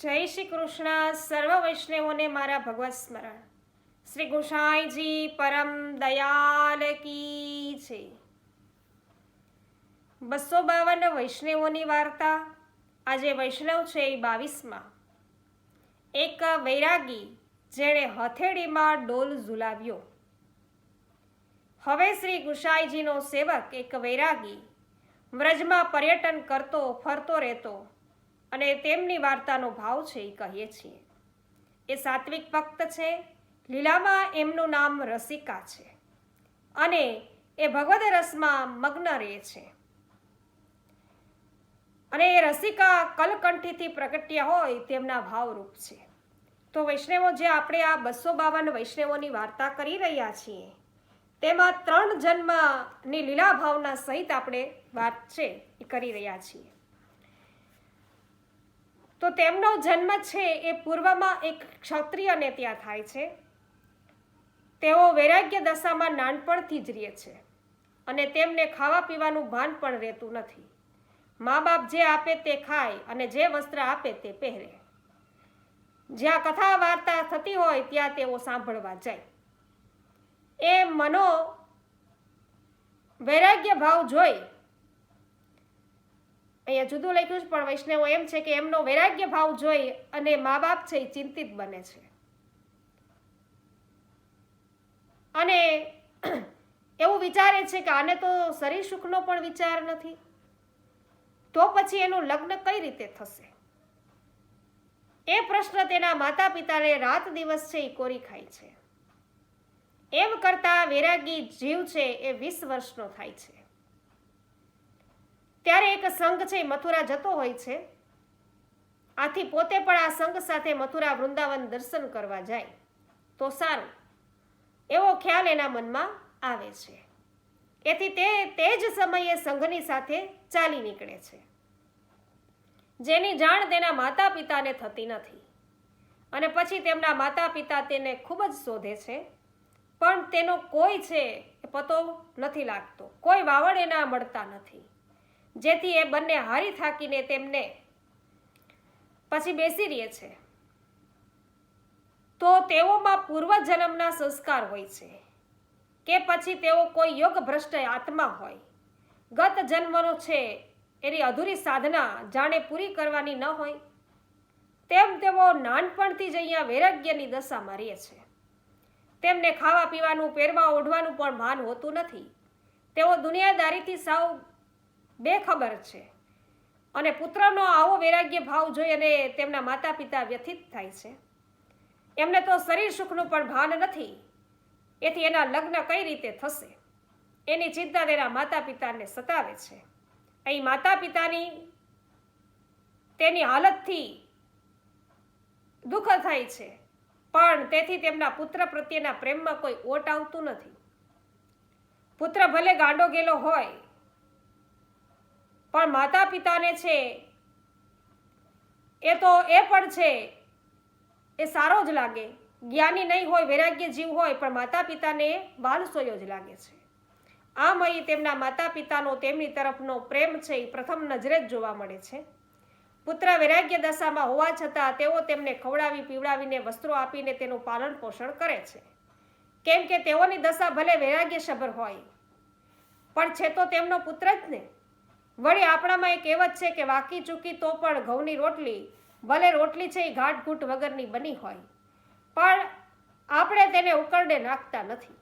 જય શ્રી કૃષ્ણ. સર્વ વૈષ્ણવોને મારા ભગવત સ્મરણ. શ્રી ગોસાઈજી પરમ દયાલ કી છે. બસો બાવન વૈષ્ણવોની વાર્તા આજે વૈષ્ણવ છે એ બાવીસમાં. એક વૈરાગી જેણે હથેળીમાં ડોલ ઝુલાવ્યો. હવે શ્રી ગુસાઈજીનો સેવક એક વૈરાગી વ્રજમાં પર્યટન કરતો, ફરતો રહેતો. અને તેમની વાર્તાનો ભાવ છે એ કહીએ છીએ. એ સાત્વિક ભક્ત છે, લીલામાં એમનું નામ રસિકા છે અને એ ભગવદ રસમાં મગ્ન રહે છે. અને એ રસિકા કલકંઠીથી પ્રગટ્યા હોય તેમના ભાવરૂપ છે. તો વૈષ્ણવો, જે આપણે આ બસો બાવન વૈષ્ણવોની વાર્તા કરી રહ્યા છીએ, તેમાં ત્રણ જન્મની લીલા ભાવના સહિત આપણે વાત છે, એ કરી રહ્યા છીએ. તો તેમનો જન્મ છે એ પૂર્વમાં એક ક્ષત્રિયને ત્યાં થાય છે. તેઓ વૈરાગ્ય દશામાં નાનપણથી જ રહે છે અને તેમને ખાવા પીવાનું ભાન પણ રહેતું નથી. મા બાપ જે આપે તે ખાય અને જે વસ્ત્ર આપે તે પહેરે. જ્યાં કથા વાર્તા થતી હોય ત્યાં તેઓ સાંભળવા જાય. એ મનો વૈરાગ્ય ભાવ જોઈ અહીંયા જુદું લખ્યું છે, પણ વૈષ્ણવો એમ છે કે એમનો વૈરાગ્ય ભાવ જોઈ અને મા બાપ છે એ ચિંતિત બને છે. અને એવું વિચારે છે કે આને તો શરીર સુખનો પણ વિચાર નથી. તો પછી એનું લગ્ન કઈ રીતે થશે? એ પ્રશ્ન તેના માતા પિતાને રાત દિવસ છે એ કોરી ખાય છે. એમ કરતા વૈરાગી જીવ છે એ વીસ વર્ષનો થાય છે. ત્યારે એક સંઘ છે મથુરા જતો હોય છે. આથી પોતે પણ આ સંઘ સાથે મથુરા વૃંદાવન દર્શન કરવા જાય. તો સારું. એવો ખ્યાલ એના મનમાં આવે છે. એથી તે તે જ સમયે સંઘની સાથે ચાલી નીકળે છે. જેની જાણ તેના માતા પિતાને થતી નથી. અને પછી તેમના માતા પિતા તેને ખૂબ જ શોધે છે. પણ તેનો કોઈ છે પતો નથી લાગતો. કોઈ વાવડ એના મળતા નથી. જેથી એ બંને હારી થાકીને તેમને પછી બેસી રહે છે. તો તેઓમાં પૂર્વજન્મના સંસ્કાર હોય છે કે પછી તેઓ કોઈ યોગ ભ્રષ્ટ આત્મા હોય. ગત જન્મનો છે, એની અધૂરી સાધના જાણે પૂરી કરવાની ન હોય. તેમ તેઓ નાનપણથી જ અહીંયા વૈરાગ્યની દશામાં રહે છે. તેમને ખાવા પીવાનું પહેરવા ઓઢવાનું પણ ભાન હોતું નથી. તેઓ દુનિયાદારીથી સાવ બેખબર છે. અને પુત્રનો આવો વૈરાગ્ય ભાવ જોઈ અને તેમના માતા પિતા વ્યથિત થાય છે. એમને તો શરીર સુખનું પણ ભાન નથી. એથી એના લગ્ન કઈ રીતે થશે? એની ચિંતા તેના માતા પિતાને સતાવે છે. અહીં માતા પિતાની તેની હાલતથી દુઃખ થાય છે. પણ તેથી તેમના પુત્ર પ્રત્યેના પ્રેમમાં કોઈ ઓટ આવતું નથી. પુત્ર ભલે ગાંડો ગેલો હોય પણ માતા પિતાને છે, એ તો એ પણ છે, એ સારો જ લાગે. જ્ઞાની નહીં હોય, વૈરાગ્ય જીવ હોય, પણ માતા પિતાને બાલસોયો જ લાગે છે. આમ અહીં તેમના માતા પિતાનો તેમની તરફનો પ્રેમ છે, એ પ્રથમ નજરે જ જોવા મળે છે. પુત્ર વૈરાગ્ય દશામાં હોવા છતાં તેઓ તેમને ખવડાવી, પીવડાવીને વસ્ત્રો આપીને તેનું પાલન પોષણ કરે છે. કેમ કે તેઓની દશા ભલે વૈરાગ્ય સભર હોય, પણ છે તો તેમનો પુત્ર જ ને. વળી આપણામાં એક કહેવત છે કે વાકી ચૂકી તો પણ ઘઉંની રોટલી, ભલે રોટલી છે એ ઘાટઘૂટ વગરની બની હોય, પણ આપણે તેને ઉકરડે નાખતા નથી.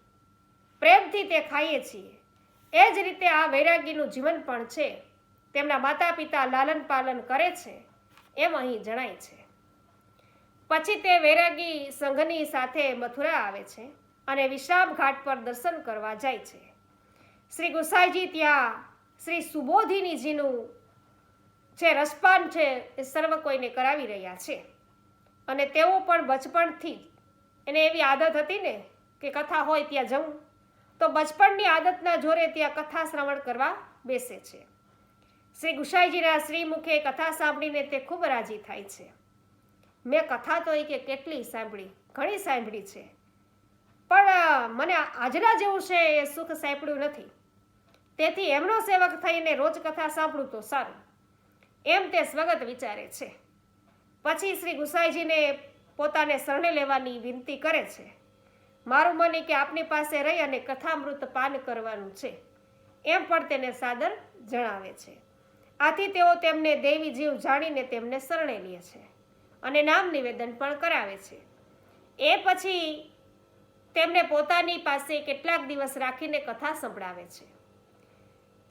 પ્રેમથી તે ખાઈએ છીએ. એ જ રીતે આ વૈરાગીનું જીવન પણ છે. તેમના માતા પિતા લાલન પાલન કરે છે, એમ અહીં જણાય છે. પછી તે વૈરાગી સંઘની સાથે મથુરા આવે છે અને વિશ્રામ ઘાટ પર દર્શન કરવા જાય છે. શ્રી ગુસાઈજી ત્યાં શ્રી સુબોધિનીજીનું જે રસપાન છે એ સર્વ કોઈને કરાવી રહ્યા છે. અને તેઓ પણ બચપણથી એને એવી આદત હતી ને કે કથા હોય ત્યાં જવું, તો બચપણની આદતના જોરે ત્યાં કથા શ્રવણ કરવા બેસે છે. શ્રી ગુસાઈજીના શ્રીમુખે કથા સાંભળીને તે ખૂબ રાજી થાય છે. મેં કથા તો એ કે કેટલી સાંભળી, ઘણી સાંભળી છે. પણ મને આજના જેવું છે એ સુખ સાંભળ્યું નથી. તેથી એમનો સેવક થઈને રોજ કથા સાંભળું તો સારું. એમ તે સ્વગત વિચારે છે. પછી શ્રી ગુસાઈજીને પોતાને શરણે લેવાની વિનંતી કરે છે. મારું મને કે આપની પાસે રહી અને કથામૃત પાન કરવાનું છે. એમ પણ તેને સાદર જણાવે છે. આથી તેઓ તેમને દેવી જીવ જાણીને તેમને શરણે લે છે અને નામ નિવેદન પણ કરાવે છે. એ પછી તેમને પોતાની પાસે કેટલાક દિવસ રાખીને કથા સંભળાવે છે.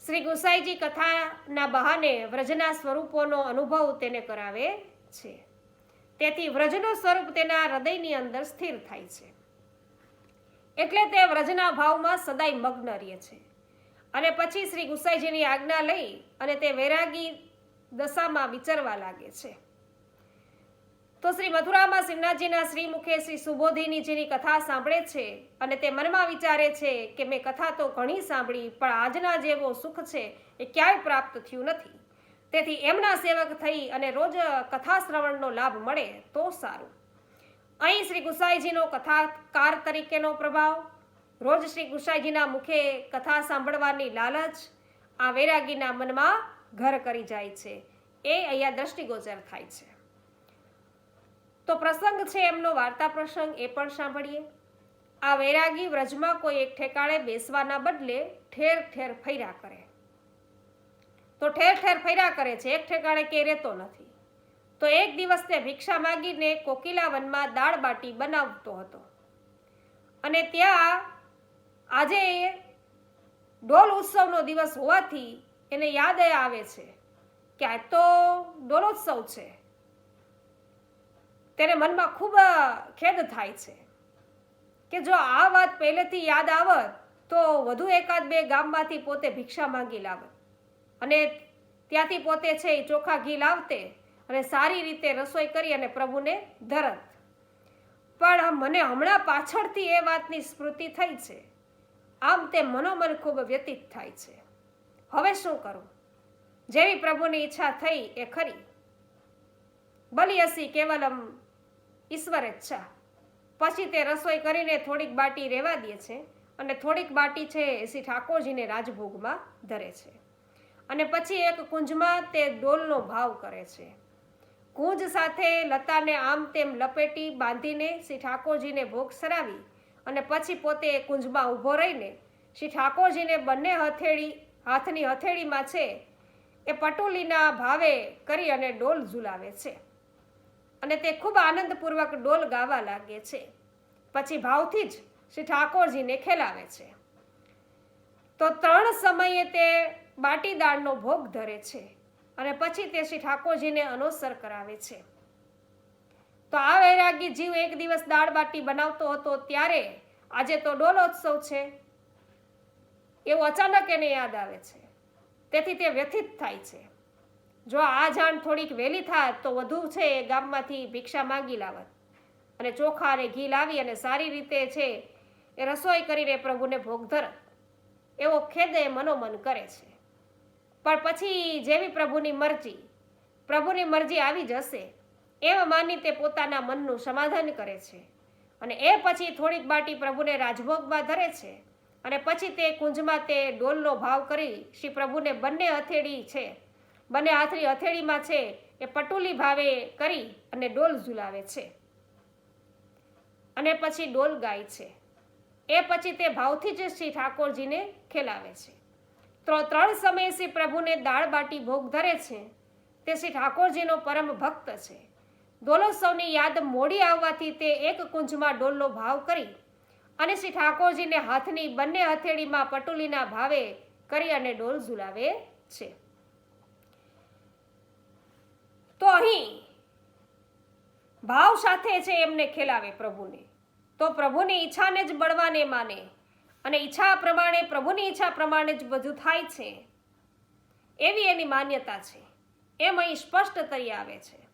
શ્રી ગુસાઈજી કથાના બહાને વ્રજના સ્વરૂપોનો અનુભવ તેને કરાવે છે. તેથી વ્રજનું સ્વરૂપ તેના હૃદયની અંદર સ્થિર થાય છે. એટલે તે વ્રજના ભાવમાં સદાય મગ્ન રહે છે. અને પછી શ્રી ગુસાઈજીની આજ્ઞા લઈ અને તે વૈરાગી દશામાં વિચરવા લાગે છે. તો શ્રી મથુરામાં શિવનાથજીના શ્રી મુખે શ્રી સુબોધિનીજીની કથા સાંભળે છે અને તે મનમાં વિચારે છે કે મેં કથા તો ઘણી સાંભળી, પણ આજના જેવો સુખ છે એ ક્યાંય પ્રાપ્ત થયું નથી. તેથી એમના સેવક થઈ અને રોજ કથા શ્રવણનો લાભ મળે તો સારું. અહીં શ્રી ગુસાઈજીનો કથાકાર તરીકેનો પ્રભાવ, રોજ શ્રી ગુસાઈજીના મુખે કથા સાંભળવાની લાલચ, આ વૈરાગીના મનમાં ઘર કરી જાય છે. એ અહીંયા દ્રષ્ટિગોચર થાય છે. તો પ્રસંગ છે એમનો વાર્તા પ્રસંગ એ પણ સાંભળીએ. આ વૈરાગી વ્રજમાં કોઈ એક ઠેકાણે બેસવાના બદલે ઠેર ઠેર ફૈરા કરે. તો ઠેર ઠેર ફૈરા કરે છે, એક ઠેકાણે કે રહેતો નથી. તો એક દિવસ તે ભિક્ષા માગીને કોકિલા વનમાં દાળ બાટી બનાવતો હતો. અને ત્યાં આજે ડોલ ઉત્સવનો દિવસ હોવાથી એને યાદ આવે છે કે આ તો ડોલોત્સવ છે. તેને મનમાં ખૂબ ખેદ થાય છે. કે જો આ વાત પહેલેથી યાદ આવત, તો વધુ એકાદ બે ગામમાંથી પોતે ભિક્ષા માંગી લાવત. અને ત્યાંથી પોતે છે એ ચોખા ઘી લાવતે અને સારી રીતે રસોઈ કરી અને પ્રભુને ધરત. પણ મને હમણાં પાછળથી એ વાતની સ્મૃતિ થઈ છે. આમ તે મનોમન ખૂબ વ્યતીત થાય છે. હવે શું કરું? જેવી પ્રભુની ઈચ્છા થઈ એ ખરી. બલી હસી કેવલમ ઈશ્વર ઈચ્છા પછી તે રસોઈ કરીને થોડીક બાટી રહેવા દે છે અને થોડીક બાટી છે એ શ્રી ઠાકોરજીને રાજભોગમાં ધરે છે. અને પછી એક કુંજમાં તે ડોલનો ભાવ કરે છે. કુંજ સાથે લતાને આમ તેમ લપેટી બાંધીને શ્રી ઠાકોરજીને ભોગ સરાવી અને પછી પોતે એ કુંજમાં ઊભો રહીને શ્રી ઠાકોરજીને બંને હથેળી, હાથની હથેળીમાં છે એ પટોલીના ભાવે કરી અને ડોલ ઝુલાવે છે. અને તે ખૂબ આનંદપૂર્વક ડોલ ગાવા લાગે છે. પછી ભાવથી જ શ્રી ઠાકોરજીને ખેલાવે છે. તો ત્રણ સમયે તે બાટી દાળનો ભોગ ધરે છે અને પછી તે શ્રી ઠાકોરજીને અનુસર કરાવે છે. તો આ વૈરાગી જીવ એક દિવસ દાળ બાટી બનાવતો હતો ત્યારે આજે તો ડોલોત્સવ છે. એવું અચાનક એને યાદ આવે છે. તેથી તે વ્યથિત થાય છે. જો આ જાણ થોડીક વહેલી થાત તો વધુ છે એ ગામમાંથી ભિક્ષા માગી લાવત. અને ચોખા અને ઘી લાવી અને સારી રીતે છે એ રસોઈ કરીને પ્રભુને ભોગ ધરત. એવો ખેદ મનોમન કરે છે. પણ પછી જેવી પ્રભુની મરજી પ્રભુની મરજી આવી જશે એમ માની તે પોતાના મનનું સમાધાન કરે છે. અને એ પછી થોડીક બાટી પ્રભુને રાજભોગમાં ધરે છે. અને પછી તે કુંજમાં તે ડોલનો ભાવ કરી શ્રી પ્રભુને બંને હથેળી છે. બંને હાથની હથેળીમાં છે એ પટુલી ભાવે કરી અને ડોલ ઝુલાવે છે. અને પછી ડોલ ગાય છે. એ પછી તે ભાવથી જ શ્રી ઠાકોરજીને ખેલાવે છે. તો ત્રણ સમયે શ્રી પ્રભુને દાળ બાટી ભોગ ધરે છે. તે શ્રી ઠાકોરજીનો પરમ ભક્ત છે. ડોલોત્સવની યાદ મોડી આવવાથી તે એક કુંજમાં ડોલનો ભાવ કરી અને શ્રી ઠાકોરજીને હાથની બંને હથેળીમાં પટુલીના ભાવે કરી અને ડોલ ઝુલાવે છે. તો અહીં ભાવ સાથે છે એમને ખેલાવે પ્રભુને. તો પ્રભુની ઈચ્છાને જ બળવાને માને. અને ઈચ્છા પ્રમાણે, પ્રભુની ઈચ્છા પ્રમાણે જ બધું થાય છે. એવી એની માન્યતા છે. એમ અહીં સ્પષ્ટ તરી આવે છે.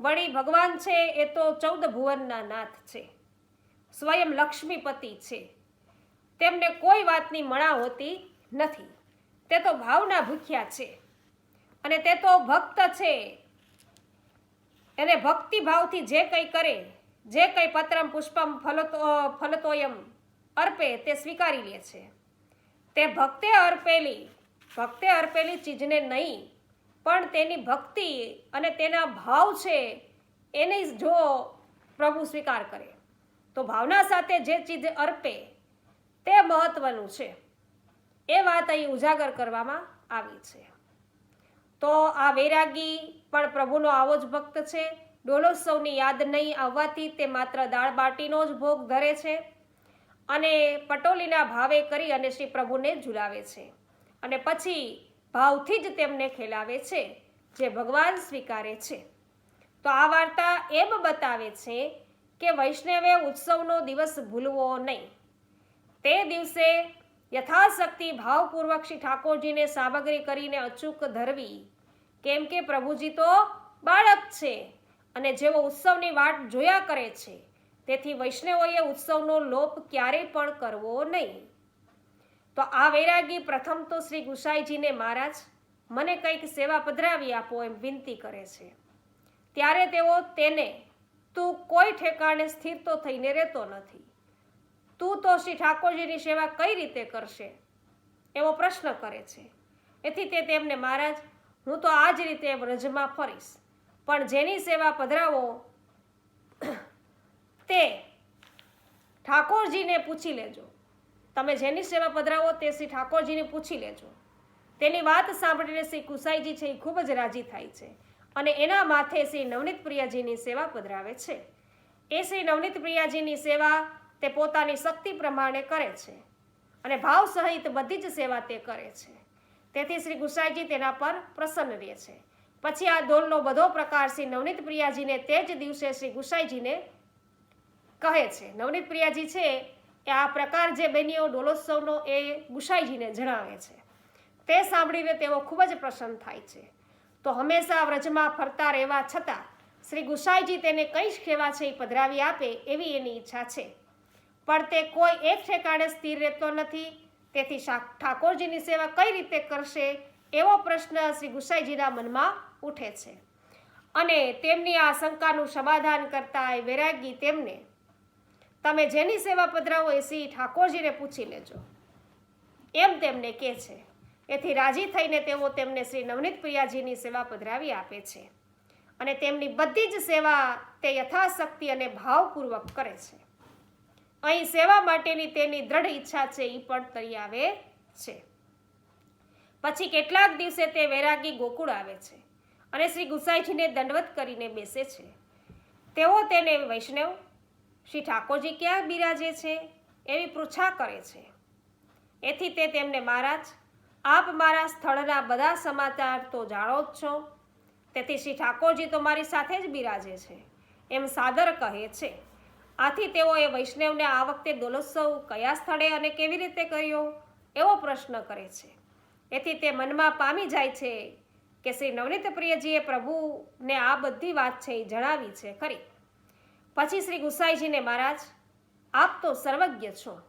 વળી ભગવાન છે એ તો ચૌદ ભુવનના નાથ છે. સ્વયં લક્ષ્મીપતિ છે. તેમને કોઈ વાતની મણા હોતી નથી. તે તો ભાવના ભૂખ્યા છે. અને તે તો ભક્ત છે. એને ભક્તિભાવથી જે કંઈ કરે, જે કંઈ પત્રમ, પુષ્પમ, ફલતો, ફલતોયમ અર્પે તે સ્વીકારી લે છે. તે ભક્તે અર્પેલી ભક્તે અર્પેલી ચીજને નહીં, પણ તેની ભક્તિ અને તેના ભાવ છે એને જો પ્રભુ સ્વીકાર કરે. તો ભાવના સાથે જે ચીજ અર્પે તે મહત્વનું છે. એ વાત અહીં ઉજાગર કરવામાં આવી છે. તો આ વૈરાગી પણ પ્રભુનો આવો જ ભક્ત છે. ડોલોત્સવની યાદ નહીં આવવાથી તે માત્ર દાળ બાટીનો જ ભોગ ધરે છે અને પટોલીના ભાવે કરી અને શ્રી પ્રભુને ઝુલાવે છે. અને પછી ભાવથી જ તેમને ખેલાવે છે, જે ભગવાન સ્વીકારે છે. તો આ વાર્તા એમ બતાવે છે કે વૈષ્ણવે ઉત્સવનો દિવસ ભૂલવો નહીં. તે દિવસે યથાશક્તિ ભાવપૂર્વક શ્રી ઠાકોરજીને સામગ્રી કરીને અચૂક ધરવી. કેમ કે પ્રભુજી તો બાળક છે અને જેઓ ઉત્સવની વાટ જોયા કરે છે, તેથી વૈષ્ણવોએ ઉત્સવનો લોપ ક્યારેય પણ કરવો નહીં. તો આ વૈરાગી પ્રથમ તો શ્રી ગુસાઈજીને મહારાજ, મને કંઈક સેવા પધરાવી આપો એમ વિનંતી કરે છે. ત્યારે તેઓ તેને, તું કોઈ ઠેકાણે સ્થિર તો થઈને રહેતો નથી. તું તો શ્રી ઠાકોરજીની સેવા કઈ રીતે કરશે? એવો પ્રશ્ન કરે છે. એથી તે તેમને, મહારાજ, હું તો આ જ રીતે વ્રજમાં ફરીશ. પણ જેની સેવા પધરાવો, તે ઠાકોરજીને પૂછી લેજો. તમે જેની સેવા પધરાવો તે શ્રી ઠાકોરજીને પૂછી લેજો. તેની વાત સાંભળીને શ્રી કુસાઈજી છે એ ખૂબ જ રાજી થાય છે અને એના માથે શ્રી નવનીત પ્રિયાજીની સેવા પધરાવે છે. એ શ્રી નવનીત પ્રિયાજીની સેવા તે પોતાની શક્તિ પ્રમાણે કરે છે અને ભાવ સહિત બધી જ સેવા તે કરે છે. તેથી શ્રી ગુસાઈજી તેના પર પ્રસન્ન રહે છે. પછી આ દોલનો બધો પ્રકાર શ્રી નવનીત પ્રિયાજીને તે જ દિવસે શ્રી ગુસાઈજીને કહે છે. નવનીત પ્રિયાજી છે એ આ પ્રકાર જે બન્યો ડોલોત્સવનો એ ગુસાઈજીને જણાવે છે. તે સાંભળીને તેઓ ખૂબ જ પ્રસન્ન થાય છે. તો હંમેશા વ્રજમાં ફરતા રહેવા છતાં શ્રી ગુસાઈજી તેને કઈ સેવા છે એ પધરાવી આપે એવી એની ઈચ્છા છે. પણ તે કોઈ એક ઠેકાણે સ્થિર રહેતો નથી. તેથી ઠાકોરજીની સેવા કઈ રીતે કરશે એવો પ્રશ્ન શ્રી ગુસાઈજીના મનમાં ઉઠે છે. અને તેમની આ શંકાનું સમાધાન કરતા એ વૈરાગી તેમને, તમે જેની સેવા પધરાવો એ શ્રી ઠાકોરજીને પૂછી લેજો. એમ તેમને કહે છે. એથી રાજી થઈને તેઓ તેમને શ્રી નવનીત પ્રિયાજીની સેવા પધરાવી આપે છે. અને તેમની બધી જ સેવા તે યથાશક્તિ અને ભાવપૂર્વક કરે છે. અહીં સેવા માટેની તેની દ્રઢ ઈચ્છા છે એ પણ તરી આવે છે. પછી કેટલાક દિવસે તે વૈરાગી ગોકુળ આવે છે અને શ્રી ગુસાઈજીને દંડવત કરીને બેસે છે. તેઓ તેને વૈષ્ણવ, શ્રી ઠાકોરજી ક્યાં બિરાજે છે, એવી પૃચ્છા કરે છે. એથી તે તેમને, મહારાજ, આપ મારા સ્થળના બધા સમાચાર તો જાણો જ છો. તેથી શ્રી ઠાકોરજી તો મારી સાથે જ બિરાજે છે. એમ સાદર કહે છે. આથી તેઓએ વૈષ્ણવને આ વખતે દોલોત્સવ કયા સ્થળે અને કેવી રીતે કર્યો, એવો પ્રશ્ન કરે છે. એથી તે મનમાં પામી જાય છે કે શ્રી નવનીત પ્રિયજીએ પ્રભુને આ બધી વાત છે એ જણાવી છે ખરી. પછી શ્રી ગુસાઈજીને, મહારાજ, આપ તો સર્વજ્ઞ છો.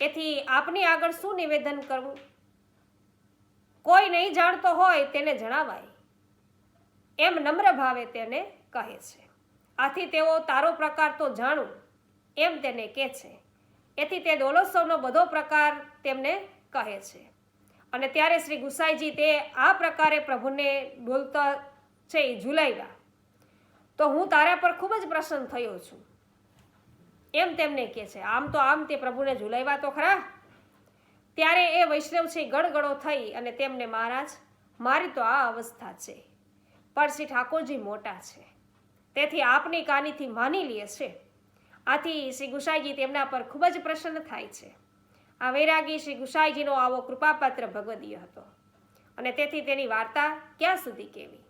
એથી આપની આગળ શું નિવેદન કરવું? કોઈ નહીં જાણતો હોય તેને જણાવાય. એમ નમ્ર ભાવે તેને કહે છે. આથી તેઓ તારો પ્રકાર તો જાણું, એમ તેને કહે છે. એથી તે દોલોત્સવનો બધો પ્રકાર તેમને કહે છે. અને ત્યારે શ્રી ગુસાઈજી તે આ પ્રકારે પ્રભુને બોલતા છે એ ઝુલાવ્યા તો હું તારા પર ખૂબ જ પ્રસન્ન થયો છું. એમ તેમને કહે છે. આમ તો આમ તે પ્રભુને ઝુલાવ્યા તો ખરા? ત્યારે એ વૈષ્ણવ છે ગળગળો થઈ અને તેમને મહારાજ, મારી તો આ અવસ્થા છે. પણ શ્રી ઠાકોરજી મોટા છે. તેથી આપની કાનીથી માની લે છે. આથી શ્રી ગુસાઈજી તેમના પર ખૂબ જ પ્રસન્ન થાય છે. આ વૈરાગી શ્રી ગુસાઈજીનો આવો કૃપાપાત્ર ભગવદીય હતો અને તેથી તેની વાર્તા ક્યાં સુધી કેવી?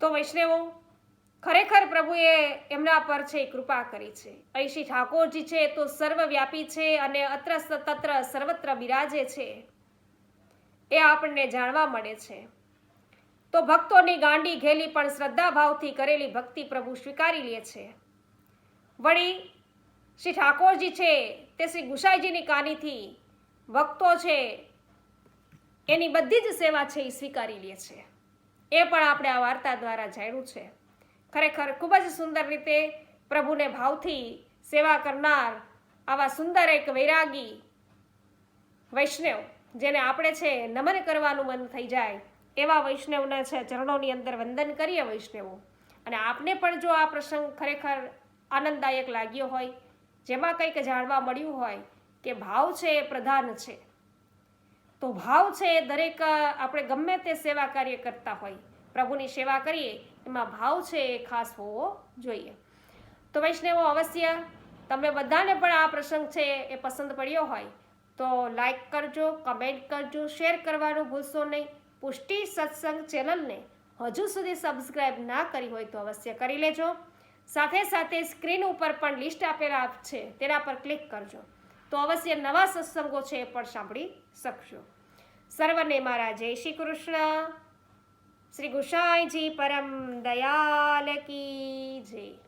તો વૈષ્ણવો, ખરેખર પ્રભુએ એમના પર છે કૃપા કરી છે. અહીં ઠાકોરજી છે તો સર્વવ્યાપી છે અને અત્ર તત્ર સર્વત્ર બિરાજે છે. એ આપણને જાણવા મળે છે. તો ભક્તોની ગાંડી ઘેલી પણ શ્રદ્ધા ભાવથી કરેલી ભક્તિ પ્રભુ સ્વીકારી લે છે. વળી શ્રી ઠાકોરજી છે તે શ્રી ગુસાઈજીની કાનીથી ભક્તો છે એની બધી જ સેવા છે એ સ્વીકારી લે છે. એ પણ આપણે આ વાર્તા દ્વારા જાણ્યું છે. ખરેખર ખૂબ જ સુંદર રીતે પ્રભુને ભાવથી સેવા કરનાર આવા સુંદર એક વૈરાગી વૈષ્ણવ જેને આપણે છે નમન કરવાનું મન થઈ જાય એવા વૈષ્ણવના છે? ચરણોની અંદર વંદન કરીએ વૈષ્ણવો. અને આપને પણ જો આ પ્રસંગ ખરેખર આનંદદાયક લાગ્યો હોય, જેમાં કંઈક જાણવા મળ્યું હોય કે ભાવ છે એ પ્રધાન છે. તો ભાવ છે એ દરેક આપણે ગમે તે સેવા કાર્ય કરતા હોય, પ્રભુની સેવા કરીએ, એમાં ભાવ છે એ ખાસ હોવો જોઈએ. તો વૈષ્ણવો, અવશ્ય તમને બધાને પણ આ પ્રસંગ છે એ પસંદ પડ્યો હોય, તો લાઈક કરજો, કમેન્ટ કરજો, શેર કરવાનું ભૂલશો નહીં. પુષ્ટિ સત્સંગ ચેનલને હજુ સુધી સબસ્ક્રાઇબ ના કરી હોય તો અવશ્ય કરી લેજો. સાથે સાથે સ્ક્રીન ઉપર પણ લિસ્ટ આપેલા છે તેના પર ક્લિક કરજો. તો અવશ્ય નવા સત્સંગો છે એ પણ સાંભળી શકશો. સર્વને મારા જય શ્રી કૃષ્ણ. શ્રી ગુસાઈજી પરમ દયાલ કી જય.